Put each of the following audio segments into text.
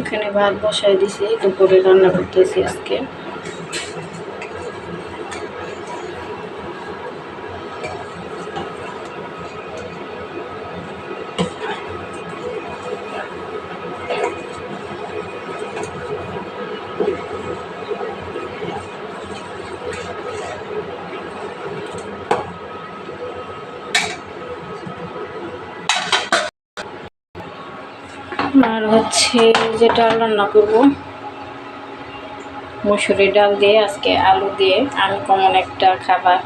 এখানে ভাত বসাই দিছি দুপুরে রান্না করতেছি আজকে। আর হচ্ছে যে ডাল রান্না করব মুসুরি ডাল দিয়ে, আজকে আলু দিয়ে। আমি কমন একটা খাবার।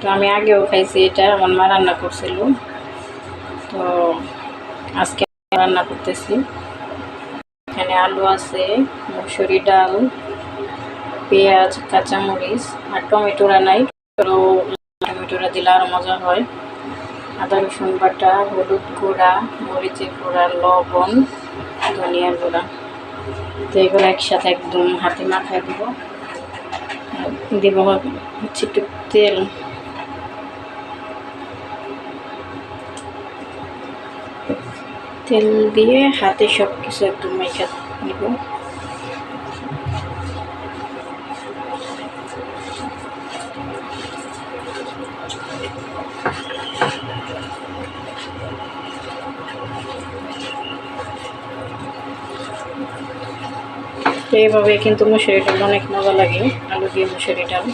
তো আমি আগেও খাইছি এটা, আমার মা রান্না করছিল। তো আজকে রান্না করতেছি। এখানে আলু আছে মুসুরি ডাল, পেঁয়াজ, কাঁচামরিচ আর টমেটোরা নাই। টমেটোরা দিলে আরও মজা হয়। আদা রসুন বাটা, হলুদ গুঁড়া, মরিচের গুঁড়া, লবণ। ধনিয়া গুঁড়া। তো এগুলো একসাথে একদম হাতে মাখায় দেবো। দেব হচ্ছে একটু তেল। তেল দিয়ে হাতে সব কিছু একদম মেখে নিব। তো এইভাবে কিন্তু মুসুরি ডাল অনেক মজা লাগে, আলু দিয়ে মুসুরি ডাল।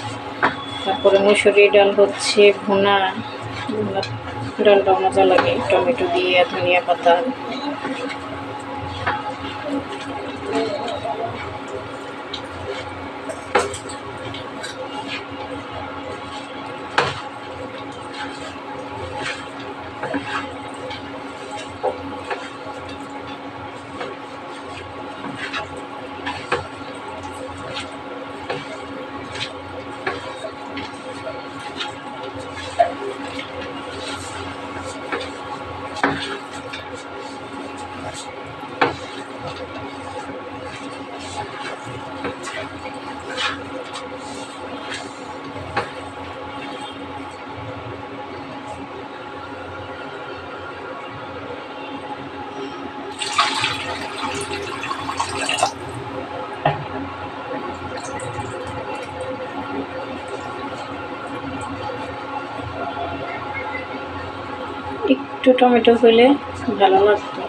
তারপরে মুসুরি ডাল হচ্ছে ভুনা ডালটা মজা লাগে, টমেটো দিয়ে ধনিয়া পাতা। একটু টমেটো হলে ভালো লাগতো।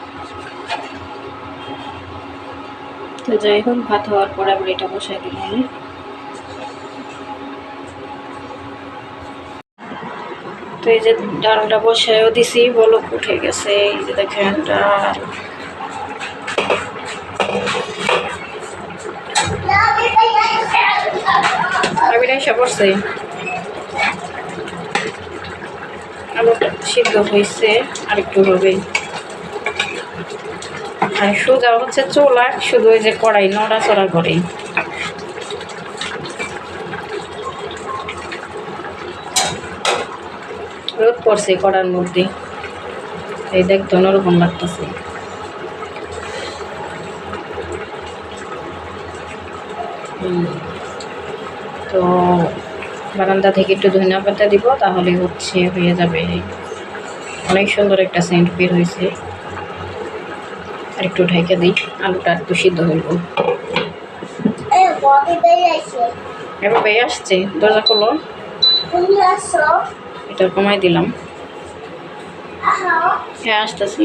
তো যাই হোক, ভাত হওয়ার পর আবার এটা বসাই দিলাম আমি। তো এই যে ডালটা বসায়ও দিছি, বলক উঠে গেছে। এই যে দেখেন ডাল। আবির এসে পড়ছে? আলুটা সিদ্ধ হয়েছে, আর একটু হবে। আর সোজা হচ্ছে চোলা, শুধু ওই যে কড়াই, নড়াচড়া করে। রোদ পড়ছে কড়ার মধ্যে। এই দেখতে অন্যরকম লাগতেছে। তো বারান্দা থেকে একটু ধনিয়া পাতা দিব তাহলে হচ্ছে হয়ে যাবে। অনেক সুন্দর একটা সেন্ট বের হয়েছে। আর একটু ঢেকে দিই আলুটা একটু সিদ্ধ হইব এবার বেয়ে আসছে দরজা খোলো। এটা কমাই দিলাম। হ্যাঁ আসতেছি।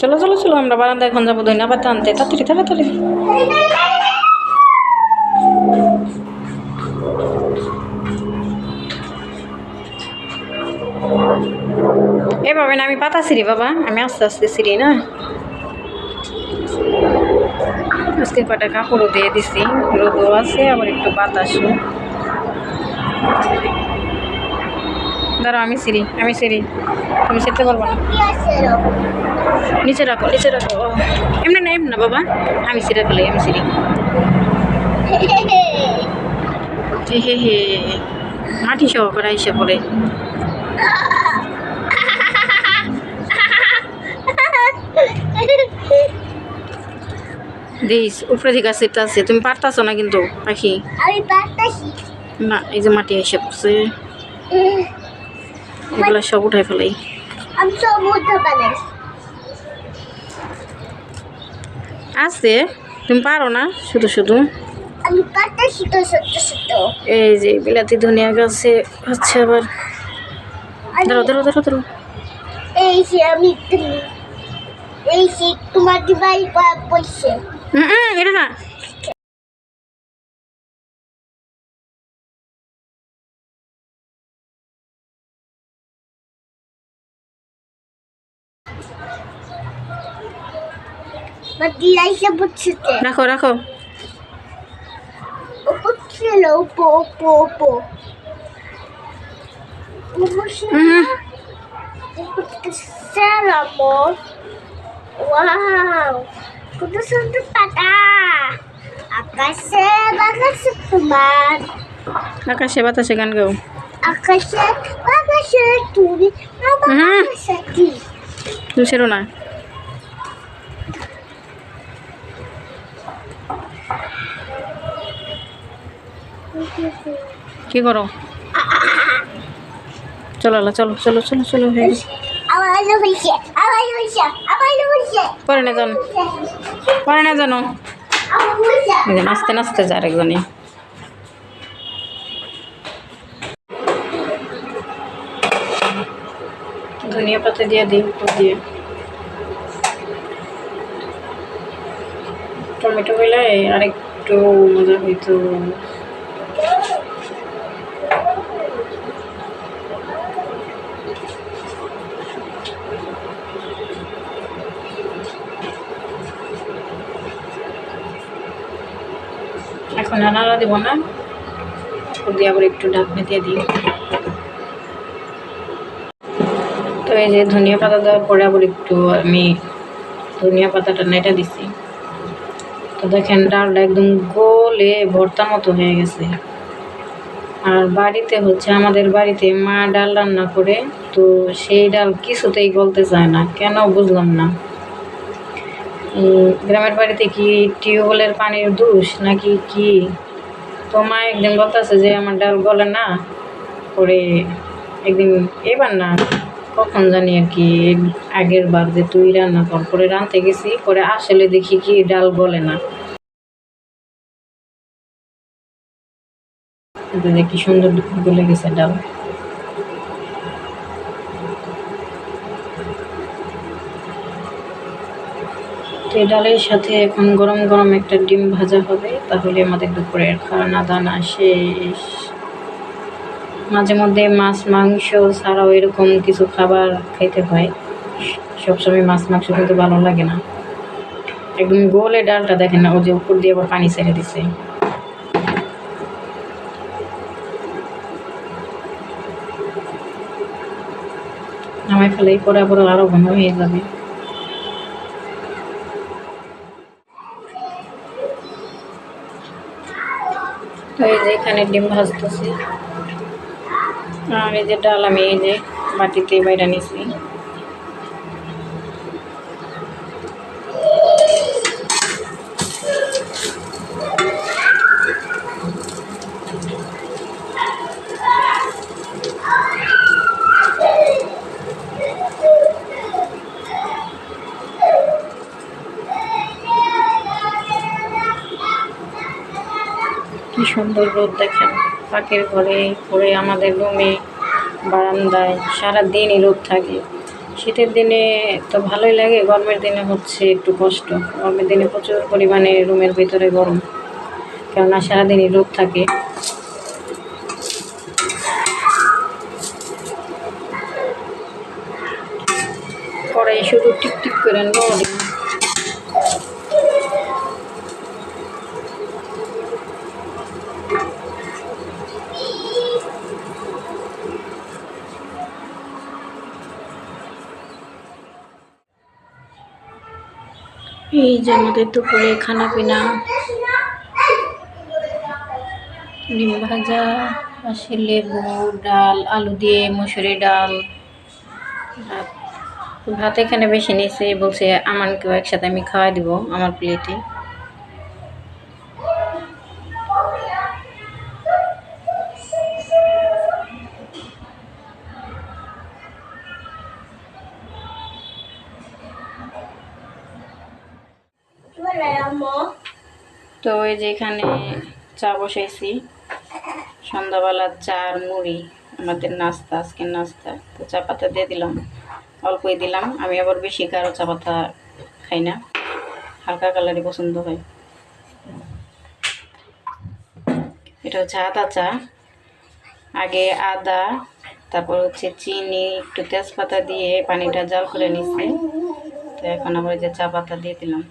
চলো চলো চলো, আমরা বারান্দা এখন যাব ধনিয়া পাতা আনতে। তাড়াতাড়ি তাড়াতাড়ি। এভাবে না, আমি পাতা সিঁড়ি বাবা। আমি আস্তে আস্তে সিঁড়ি না? আজকে কটা কাপড়ও দিয়ে দিছি, রোদও আছে, আবার একটু বাতাসও। দাঁড়াও আমি সিঁড়ি আমি সিঁড়ি। তুমি শিখতে পারব না। নিচে রাখো নিচে রাখো এমনি না এমনি না বাবা। আমি সিঁড়ে ফেলে আমি সিঁড়ি। হে হে মাটি সহ করে এসে পড়ে। দিস উপরে থেকে আসতে আছে। তুমি পারতাছো না কিন্তু পাখি? আমি পারতাছি। না এই যে মাটি এসে পড়ছে। এগুলো সব ফেলাই। উঠতে পারি আছে তুমি পারো না শুধু শুধু। এই যে বিলাতি ধনিয়া গাছে হচ্ছে আবার। ধরো ধরো ধরো ধরো। এই যে আমি এই যে তোমার দিবাই হুম, হুম, এটা না। সেরামো ওয়াও কত সুন্দর পাতা আকাশে বাতাসে তোমার আকাশে বাতাসে গান গাও। আকাশে বাতাসে তুমি আমার দুসেরও না। কি করো? চলো চলো চলো চলো চলো, হয়ে পরে না জানো। পরে না নাচতে নাচতে যায় আরেকজনই ধনিয়া পাতা দিয়ে দিই দিয়ে। টমেটো হইলে আরেকটু মজা হইতো। নাড়া দেবো না। দিয়ে আবার একটু ঢাকনা দিয়ে দিই। তো এই যে ধনিয়া পাতা দেওয়ার পরে আবার একটু আমি ধনিয়া পাতাটা নেটা দিছি। তো দেখেন ডালটা একদম গোলে ভর্তা মতো হয়ে গেছে। আর বাড়িতে হচ্ছে, আমাদের বাড়িতে মা ডাল রান্না করে, তো সেই ডাল কিছুতেই গলতে চায় না। কেন বুঝলাম না। গ্রামের বাড়িতে কি টিউবওয়েলের পানির দোষ নাকি কি? তো মা একদিন বলতেছে যে, আমার ডাল গলে না, পরে একদিন এবার না, কখন জানি আর কি আগের বার যে তুই রান্না কর, পরে রাঁধতে গেছি, পরে আসলে দেখি কি ডাল গলে না। কি সুন্দর গলে গেছে ডাল। তো এই ডালের সাথে এখন গরম গরম একটা ডিম ভাজা হবে, তাহলে আমাদের দুপুরের খাওয়া দানা শেষ। মাঝে মধ্যে মাছ, মাংস ছাড়াও এরকম কিছু খাবার খেতে হয়। সবসময় মাছ, মাংস কিন্তু ভালো লাগে না। একদম গোলে ডালটা দেখেন না ও যে উপর দিয়ে আবার পানি ছেড়ে দিছে। নামাই ফেলেই পরে আবার আরও ঘন হয়ে যাবে। এই যে এখানে ডিম ভাজতেছি। আর এই যে ডাল আমি এই যে বাটিতে বাইরে নিছি। কি সুন্দর রোদ দেখেন। পাখির ঘরে পরে আমাদের রুমে, বারান্দায় সারা দিনই রোদ থাকে। শীতের দিনে তো ভালোই লাগে, গরমের দিনে হচ্ছে একটু কষ্ট। গরমের দিনে প্রচুর পরিমাণে রুমের ভিতরে গরম, কেননা সারাদিনই রোদ থাকে। পরে শুধু টিকটিক করে নড়ে। আমাদের দুপুরে খানা পিনা। ডিম ভাজা পাশে লেবু, ডাল, আলু দিয়ে মুসুরি ডাল। ভাত এখানে বেশি নিয়েছে বলছে আমানকেও একসাথে আমি খাওয়াই দিব আমার প্লেটে তো ওই যে এখানে চা বসাইছি। সন্ধ্যাবেলা চা আর মুড়ি, আমাদের নাস্তা, আজকের নাস্তা। তো চা পাতা দিয়ে দিলাম, অল্পই দিলাম। আমি আবার বেশি গাঢ় চা পাতা খাই না, হালকা কালারই পছন্দ হয়। এটা হচ্ছে আদা চা। আগে আদা, তারপর হচ্ছে চিনি, একটু তেজপাতা দিয়ে পানিটা জাল করে নিচ্ছে তো এখন আবার যে চা পাতা দিয়ে দিলাম।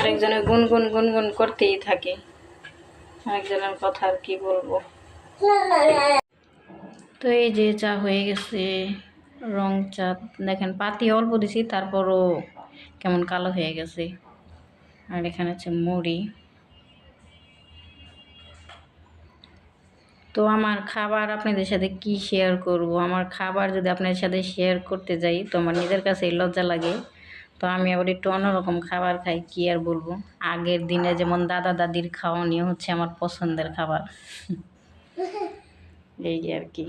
আরেকজনে গুনগুন গুনগুন করতেই থাকে। আরেকজনের কথা আর কি বলব? তো এই যে চা হয়ে গেছে, রং চা। দেখেন, পাতি অল্প দিছি, তারপরও কেমন কালো হয়ে গেছে। আর এখানে হচ্ছে মুড়ি। তো আমার খাবার আপনাদের সাথে কি শেয়ার করব? আমার খাবার যদি আপনাদের সাথে শেয়ার করতে যাই, তো আমার নিজের কাছেই লজ্জা লাগে। তো আমি আবার একটু অন্যরকম খাবার খাই কি আর বলব? আগের দিনে যেমন দাদা দাদির খাওয়ানি হচ্ছে আমার পছন্দের খাবার। এই আর কি।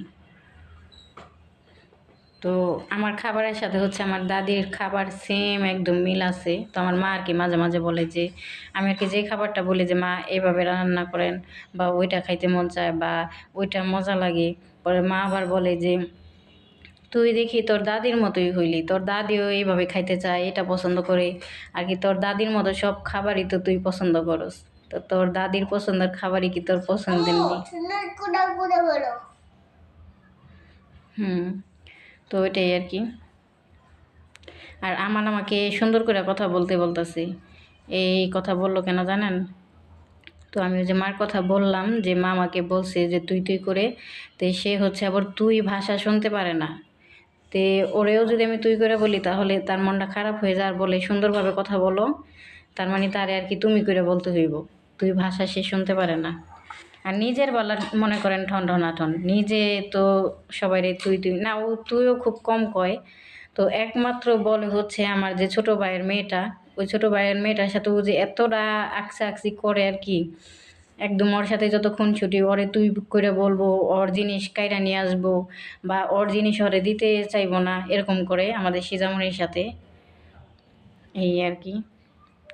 তো আমার খাবারের সাথে হচ্ছে আমার দাদির খাবার সেম একদম মিল আছে। তো আমার মা আর কি মাঝে মাঝে বলে যে আমি আর কি যে খাবারটা বলি যে মা এভাবে রান্না করেন বা ওইটা খাইতে মন চায় বা ওইটা মজা লাগে। পরে মা আবার বলে যে তুই দেখি তোর দাদির মতোই হইলি। তোর দাদিও এইভাবে খাইতে চায় এটা পছন্দ করে। আর কি তোর দাদির মতো সব খাবারই তো তুই পছন্দ করস। তো তোর দাদির পছন্দের খাবারই কি তোর পছন্দের নেই হুম তো ওইটাই আর কি। আর আমার আমাকে সুন্দর করে কথা বলতে বলতেছি। এই কথা বলল কেন জানেন? তো আমি ওই যে মার কথা বললাম যে মা আমাকে বলছে যে তুই তুই করে। তো সে হচ্ছে আবার তুই ভাষা শুনতে পারে না। তে ওরেও যদি আমি তুই করে বলি, তাহলে তার মনটা খারাপ হয়ে যায়। বলে, সুন্দরভাবে কথা বলো। তার মানে তারে আর কি তুমি করে বলতে হইব। তুই ভাষা সে শুনতে পারে না। আর নিজের বেলা মনে করেন ঠন ঠনাঠন নিজে তো সবাই তুই তুই না, ও তুইও খুব কম কয়। তো একমাত্র বলে হচ্ছে আমার যে ছোট ভাইয়ের মেয়েটা। ওই ছোট ভাইয়ের মেয়েটার সাথে ও যে এতটা আকসা আকসি করে আর কি। একদম ওর সাথে যতক্ষণ ছুটি, ওরে তুই করে বলব, ওর জিনিস কাইরা নিয়ে আসব বা ওর জিনিস ওরে দিতে চাইব না, এরকম করে আমাদের সিজামণির সাথে। এই আর কি।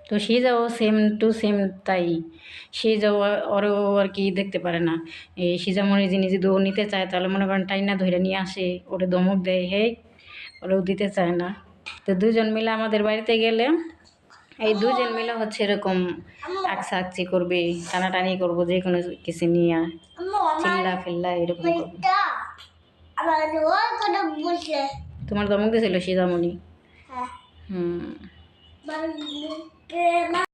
তো সে যাও সেম টু সেম তাই। সে যাও ওরও আর কি দেখতে পারে না। এই সিজামণির জিনিস যদি ও নিতে চায়, তাহলে মনে করেন টাইনা ধরে নিয়ে আসে, ওরে দমক দেয় হে ওরেও দিতে চায় না। তো দুজন মিলে আমাদের বাড়িতে গেলে এই দুজন মিলে হচ্ছে এরকম আকসা আকসি করবে টানাটানি করব যে কোনো কিছু নিয়ে চিল্লা ফিল্লা এরকম তোমার দমক দিয়েছিল সীতামণি? হ্যাঁ। হুম।